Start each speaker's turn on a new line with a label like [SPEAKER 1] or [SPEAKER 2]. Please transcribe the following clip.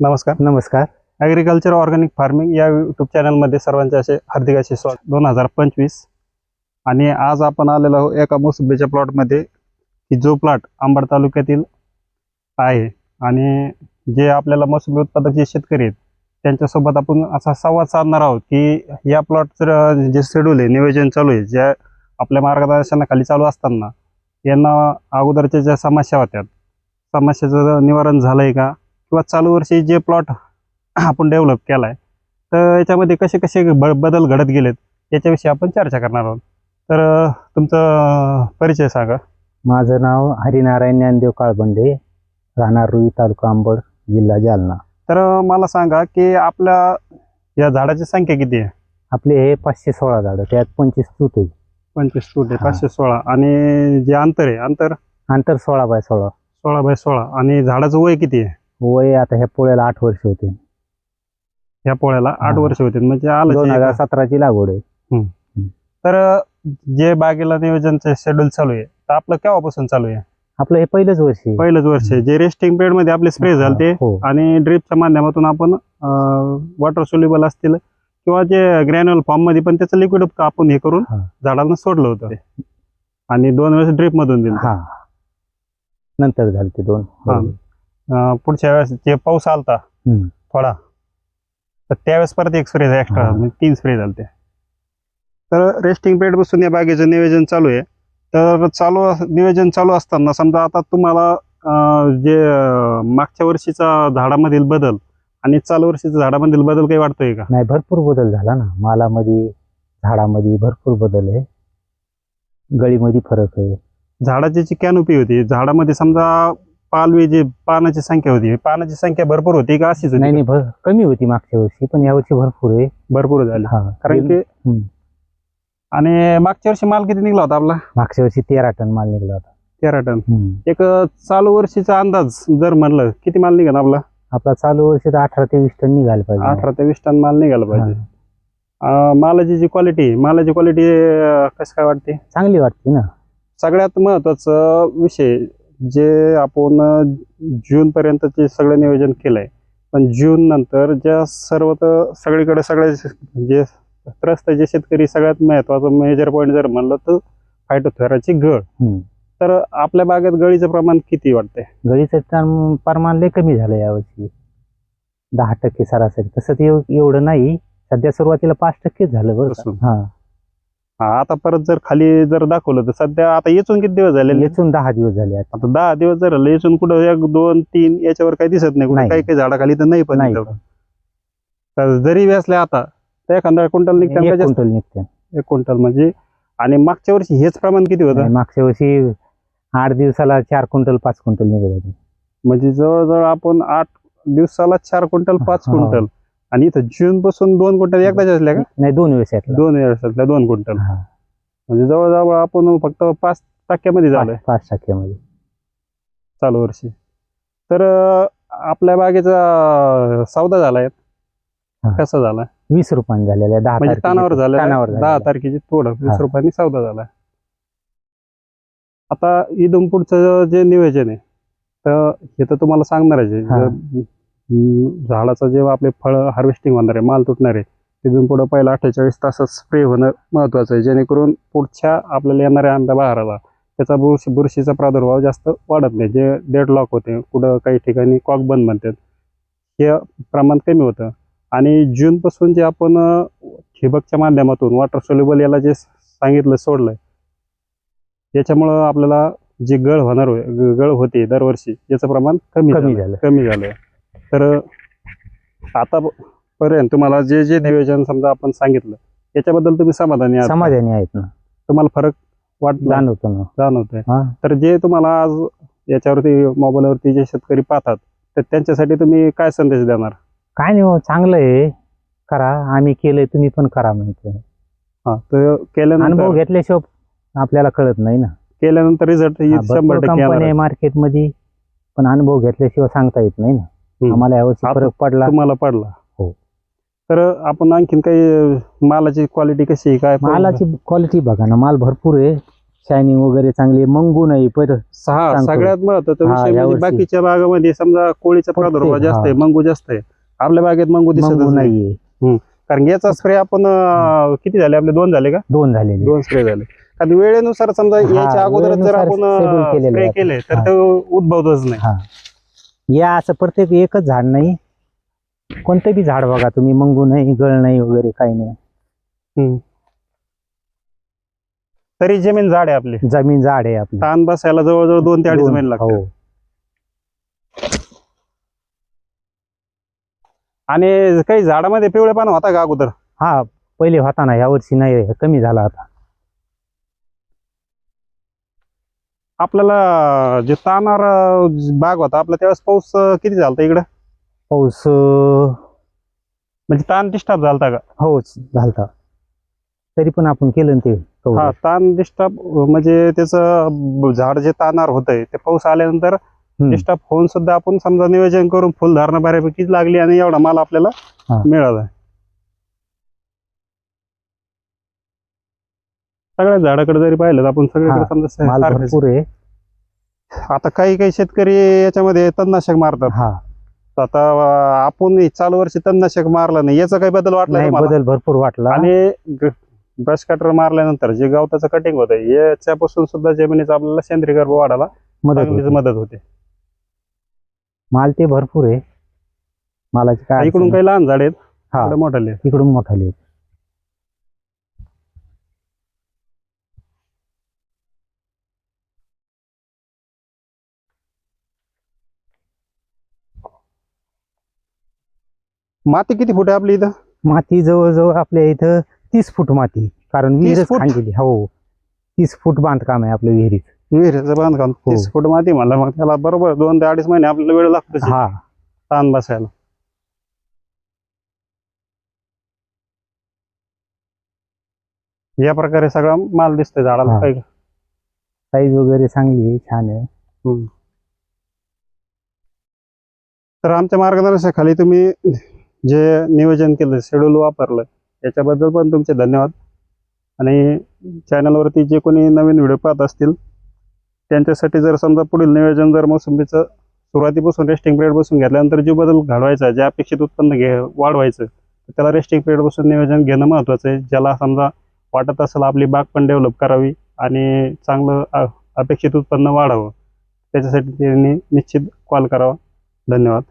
[SPEAKER 1] नमस्कार.
[SPEAKER 2] नमस्कार.
[SPEAKER 1] Agriculture organic farming या यूट्यूब चॅनलमध्ये सर्वांचे असे हार्दिक असे स्वागत. दोन हजार पंचवीस आणि आज आपण आलेलो आहोत एका मोसंबीच्या प्लॉटमध्ये की जो प्लॉट अंबड तालुक्यातील आहे. आणि जे आपल्याला मोसंबी उत्पादक जे शेतकरी आहेत त्यांच्यासोबत आपण असा संवाद साधणार आहोत की या प्लॉटचं जे शेड्यूल आहे नियोजन चालू आहे ज्या आपल्या मार्गदर्शनाखाली चालू असताना यांना अगोदरच्या ज्या समस्या होत्या समस्याचं निवारण झालं आहे का? किंवा चालू वर्षी जे प्लॉट आपण डेव्हलप केला आहे तर याच्यामध्ये कसे कसे ब बदल घडत गेलेत याच्याविषयी आपण चर्चा करणार आहोत. तर तुमचं परिचय सांगा.
[SPEAKER 2] माझं नाव हरिनारायण ज्ञानदेव काळबंडे राहणार रुई तालुका अंबड जिल्हा जालना.
[SPEAKER 1] तर मला सांगा की आपल्या या झाडाची संख्या किती आहे?
[SPEAKER 2] आपले हे पाचशे सोळा झाडं त्यात पंचवीस तूत आहे.
[SPEAKER 1] पंचवीस फूट आहे. पाचशे सोळा. आणि जे अंतर आहे अंतर?
[SPEAKER 2] अंतर सोळा बाय सोळा.
[SPEAKER 1] सोळा बाय सोळा. आणि झाडाचं वय किती आहे?
[SPEAKER 2] वय आता ह्या पोळ्याला आठ वर्ष होते.
[SPEAKER 1] ह्या पोळ्याला आठ
[SPEAKER 2] हा.
[SPEAKER 1] वर्ष होते. म्हणजे
[SPEAKER 2] दोन हजार
[SPEAKER 1] आलं
[SPEAKER 2] सतराची लागवड आहे.
[SPEAKER 1] तर जे बागेला नियोजनचं शेड्यूल चालू आहे तर आपलं केव्हापासून चालू आहे?
[SPEAKER 2] आपलं हे पहिलंच वर्ष आहे.
[SPEAKER 1] पहिलंच वर्ष आहे. जे रेस्टिंग पिरियडमध्ये आपले स्प्रे झाले ते
[SPEAKER 2] हो.
[SPEAKER 1] आणि ड्रिपच्या माध्यमातून आपण वॉटर सोल्युबल असतील किंवा जे ग्रॅन्युअल फॉर्ममध्ये पण त्याचं लिक्विड आपण हे करून
[SPEAKER 2] हा.
[SPEAKER 1] झाडांना सोडलं होतं. आणि दोन वेळेस ड्रिप मधून दिलं.
[SPEAKER 2] हा. नंतर झाले ते दोन.
[SPEAKER 1] हा. अं, पुढच्या वेळेस जे पाऊस आलता
[SPEAKER 2] हम्म.
[SPEAKER 1] थोडा तर त्यावेळेस परत एक स्प्रे एक्स्ट्रा
[SPEAKER 2] हा.
[SPEAKER 1] म्हणजे तीन स्प्रे झाले ते तर रेस्टिंग पिरियडपासून या बागेचं नियोजन चालू आहे. तर चालू नियोजन चालू असताना समजा आता तुम्हाला अं, जे अं, मागच्या वर्षीचा झाडामधील बदल आणि चालू वर्षीचा झाडामधील बदल काही वाटतोय का?
[SPEAKER 2] नाही भरपूर बदल झाला ना. मालामध्ये झाडामध्ये भरपूर बदल आहे. गळीमध्ये फरक आहे.
[SPEAKER 1] झाडाची जी कॅनोपी होती झाडामध्ये समजा पालवी जी पानाची संख्या होती पानाची संख्या भरपूर होती का अशीच
[SPEAKER 2] नाही
[SPEAKER 1] होती
[SPEAKER 2] नाही भर कमी होती मागच्या वर्षी पण यावर्षी भरपूर आहे.
[SPEAKER 1] भरपूर झाली.
[SPEAKER 2] हा
[SPEAKER 1] कारण की
[SPEAKER 2] हम्म.
[SPEAKER 1] आणि मागच्या वर्षी माल किती निघला होता आपला?
[SPEAKER 2] मागच्या वर्षी तेरा टन माल निघाला होता.
[SPEAKER 1] तेरा टन.
[SPEAKER 2] हम्म.
[SPEAKER 1] एक चालू वर्षीचा अंदाज जर म्हणलं किती माल निघाला आपला?
[SPEAKER 2] आपला चालू वर्षी तर अठरा ते वीस टन निघायला पाहिजे.
[SPEAKER 1] अठरा ते वीस टन माल निघाला पाहिजे. अं, मालाची जी क्वालिटी मालाची क्वालिटी कसं काय वाटते?
[SPEAKER 2] चांगली वाटते ना.
[SPEAKER 1] सगळ्यात महत्वाचं विषय जे आपण जून पर्यंतचे सगळं नियोजन केलंय. पण जून नंतर ज्या सर्व तर सगळीकडे सगळे जे त्रस्त जे शेतकरी सगळ्यात महत्वाचं मेजर पॉईंट जर म्हणलं तर फायटोथेराची गळ. तर आपल्या बागेत गळीचं प्रमाण किती वाटतंय?
[SPEAKER 2] गळीचं प्रमाण लय कमी झालं यावर्षी. दहा टक्के सरासरी. तसं ते एव- एवढं नाही. सध्या सुरुवातीला पाच टक्केच झालं बरं. हा.
[SPEAKER 1] हा आता परत जर खाली जर दाखवलं तर सध्या आता येचून किती दिवस झाले
[SPEAKER 2] येचून दहा दिवस झाले आता
[SPEAKER 1] आता दहा दिवस जर झाले येचून कुठं एक दोन तीन याच्यावर काही दिसत नाही कुठे
[SPEAKER 2] नाही.
[SPEAKER 1] काही काही झाडाखाली तर नाही पण
[SPEAKER 2] नाही.
[SPEAKER 1] इथं. तर जरी व्यासल्या आता तर एखादा क्विंटल निघतात
[SPEAKER 2] एक
[SPEAKER 1] का जास्त?
[SPEAKER 2] क्विंटल निघते
[SPEAKER 1] एक क्विंटल म्हणजे आणि मागच्या वर्षी हेच प्रमाण किती होतं
[SPEAKER 2] आणि मागच्या वर्षी आठ दिवसाला चार क्विंटल पाच क्विंटल निघत होते
[SPEAKER 1] म्हणजे जवळजवळ आपण आठ दिवसाला चार क्विंटल पाच
[SPEAKER 2] हा.
[SPEAKER 1] क्विंटल आणि इथं जून पासून दोन क्विंटल एकदाच असल्या का
[SPEAKER 2] नाही दोन वर्षातला
[SPEAKER 1] दोन वर्षातल्या दोन क्विंटल
[SPEAKER 2] हा.
[SPEAKER 1] म्हणजे जवळजवळ आपण फक्त पाच टक्क्यामध्ये झालोय
[SPEAKER 2] पाच पाच टक्क्यामध्ये
[SPEAKER 1] चालू वर्षी तर अं, आपल्या बागेचा सौदा झालाय
[SPEAKER 2] हा.
[SPEAKER 1] कसा झाला
[SPEAKER 2] वीस रुपयाने झालेला आहे, दहा
[SPEAKER 1] म्हणजे
[SPEAKER 2] तारखेला.
[SPEAKER 1] तानावर झालं
[SPEAKER 2] तानावर
[SPEAKER 1] दहा
[SPEAKER 2] झालेला.
[SPEAKER 1] तारखेची थोडं वीस. रुपयांनी सौदा झाला आता इथून पुढचं जे नियोजन आहे तर हे तर तुम्हाला सांगणारच आहे
[SPEAKER 2] हा.
[SPEAKER 1] झाडाचं जेव्हा आपले फळ हार्वेस्टिंग होणार आहे माल तुटणार आहे तिथून पुढे पहिला अठ्ठेचाळीस तासात स्प्रे होणं महत्वाचं आहे. जेणेकरून पुढच्या आपल्याला येणाऱ्या आंब्या बहाराला त्याचा बुरशी बुरशीचा प्रादुर्भाव जास्त वाढत नाही. जे डेड लॉक होते कुठं काही ठिकाणी कॉक बंद म्हणतात हे प्रमाण कमी होतं. आणि जूनपासून जे आपण ठिबकच्या माध्यमातून वॉटर सोल्युबल याला जे सांगितलं सोडलंय याच्यामुळं आपल्याला जी गळ होणार गळ होते दरवर्षी याचं प्रमाण कमी
[SPEAKER 2] कमी
[SPEAKER 1] झालं
[SPEAKER 2] झालं
[SPEAKER 1] कमी झालंय. तर आता पर्यंत तुम्हाला जे जे नियोजन समजा आपण सांगितलं याच्याबद्दल तुम्ही समाधानी आहात?
[SPEAKER 2] समाधानी आहेत ना.
[SPEAKER 1] तुम्हाला फरक वाट
[SPEAKER 2] जाणवतो ना.
[SPEAKER 1] जाणवतोय.
[SPEAKER 2] हा.
[SPEAKER 1] तर जे तुम्हाला आज याच्यावरती मोबाईलवरती जे शेतकरी पाहतात तर त्यांच्यासाठी तुम्ही काय संदेश देणार?
[SPEAKER 2] काय नाही हो, चांगलं आहे. करा. आम्ही केलंय तुम्ही पण करा म्हणते
[SPEAKER 1] हा तर
[SPEAKER 2] अनुभव
[SPEAKER 1] केल्यानंतर
[SPEAKER 2] घेतल्याशिवाय आपल्याला कळत नाही ना.
[SPEAKER 1] केल्यानंतर रिझल्ट शंभर टक्के आहे.
[SPEAKER 2] मार्केटमध्ये पण अनुभव घेतल्याशिवाय सांगता येत नाही ना. आम्हाला यावर्षी फरक पडला.
[SPEAKER 1] तुम्हाला पडला.
[SPEAKER 2] हो.
[SPEAKER 1] तर आपण आणखीन काही मालाची क्वालिटी कशी आहे, काय
[SPEAKER 2] मालाची क्वालिटी बघा ना माल भरपूर आहे. शायनिंग वगैरे चांगली मंगू नाही पण.
[SPEAKER 1] सगळ्यात महत्त्वाचा म्हणजे. बाकीच्या बागामध्ये समजा कोळीचा प्रादुर्भाव जास्त आहे. मंगू जास्त आहे. आपल्या बागेत मंगू दिसत
[SPEAKER 2] नाहीये.
[SPEAKER 1] कारण याचा स्प्रे आपण किती झाले? आपले दोन झाले का?
[SPEAKER 2] दोन झालेले.
[SPEAKER 1] दोन स्प्रे झाले. कारण वेळेनुसार समजा याच्या अगोदर जर आपण स्प्रे. केले तर. ते उद्भवतच नाही.
[SPEAKER 2] या असं प्रत्येक एकच झाड नाही. कोणतं बी झाड बघा तुम्ही मंगू नाही गळ नाही वगैरे काही नाही.
[SPEAKER 1] तरी जमीन झाड आहे आपली.
[SPEAKER 2] जमीन झाड आहे आपली.
[SPEAKER 1] ताण बसायला जवळजवळ दोन ते अडीच
[SPEAKER 2] दोन-
[SPEAKER 1] महिने लागतात.
[SPEAKER 2] हो.
[SPEAKER 1] आणि काही झाडामध्ये पिवळेपणा होता का अगोदर?
[SPEAKER 2] हा पहिले होता ना यावर्षी नाही कमी झाला आता.
[SPEAKER 1] आपल्याला जे तानार बाग होता आपला त्यावेळेस पाऊस किती झालता इकडं
[SPEAKER 2] पाऊस
[SPEAKER 1] म्हणजे ताण डिस्टर्ब झालता का
[SPEAKER 2] हो झालता तरी पण आपण केलं ना ते.
[SPEAKER 1] हा ताण डिस्टर्ब म्हणजे त्याचं झाड जे तानार होतंय ते पाऊस आल्यानंतर. डिस्टर्ब होऊन सुद्धा आपण समजा नियोजन करून फुलधारणा बऱ्यापैकी लागली आणि एवढा माल आपल्याला. मिळाला सगळ्या झाडाकडे जरी पाहिलं तर आपण सगळीकडे समजा
[SPEAKER 2] माल
[SPEAKER 1] सारखंच.
[SPEAKER 2] भरपूर आहे
[SPEAKER 1] आता काही काही शेतकरी याच्यामध्ये तणनाशक मारतात
[SPEAKER 2] हा
[SPEAKER 1] आता अं, आपण हे चालू वर्षी तणनाशक मारलं नाही याचा काही बदल वाटला
[SPEAKER 2] नाही
[SPEAKER 1] तुम्हाला?
[SPEAKER 2] बदल भरपूर वाटला
[SPEAKER 1] आणि ब्रश कटर मारल्यानंतर जे गवताचं कटिंग होतं याच्यापासून सुद्धा जमिनीचा आपल्याला सेंद्रिय गर्भ वाढायला
[SPEAKER 2] मदत
[SPEAKER 1] चांगलीच
[SPEAKER 2] होते.
[SPEAKER 1] मदत होते
[SPEAKER 2] माल ते भरपूर आहे मालाची काय
[SPEAKER 1] इकडून
[SPEAKER 2] अडचण
[SPEAKER 1] काही लहान झाड आहेत
[SPEAKER 2] हा.
[SPEAKER 1] इकडे मोठाले आहेत.
[SPEAKER 2] नाही. इकडून मोठाले
[SPEAKER 1] माती किती फुट आहे आपली इथं?
[SPEAKER 2] माती जवळजवळ आपल्या इथं तीस फूट माती कारण विहीरच
[SPEAKER 1] फूट?
[SPEAKER 2] खांदलेली हो. तीस फूट बांधकाम आहे आपलं विहिरीत
[SPEAKER 1] विहिरीचं बांधकाम?
[SPEAKER 2] हो.
[SPEAKER 1] तीस फूट माती म्हणलं मग त्याला बरोबर दोन ते अडीच महिने आपल्याला वेळ लागतो
[SPEAKER 2] हा.
[SPEAKER 1] ताण बसायला. या प्रकारे सगळा माल दिसतोय झाडाला
[SPEAKER 2] हा.
[SPEAKER 1] काही
[SPEAKER 2] साईज वगैरे चांगली आहे छान आहे.
[SPEAKER 1] तर आमच्या मार्गदर्शनाखाली तुम्ही जे नियोजन केलं शेड्यूल वापरलं याच्याबद्दल पण तुमचे धन्यवाद. आणि चॅनलवरती जे कोणी नवीन व्हिडिओ पाहत असतील त्यांच्यासाठी जर समजा पुढील नियोजन जर मोसंबीचं सुरुवातीपासून रेस्टिंग पिरियड बसून घेतल्यानंतर जो बदल घडवायचा जे अपेक्षित उत्पन्न घे वाढवायचं तर त्याला रेस्टिंग पिरियड बसून नियोजन घेणं महत्त्वाचं आहे. ज्याला समजा वाटत असेल आपली बाग पण डेव्हलप करावी आणि चांगलं अपेक्षित उत्पन्न वाढावं त्याच्यासाठी त्यांनी निश्चित कॉल करावा. धन्यवाद.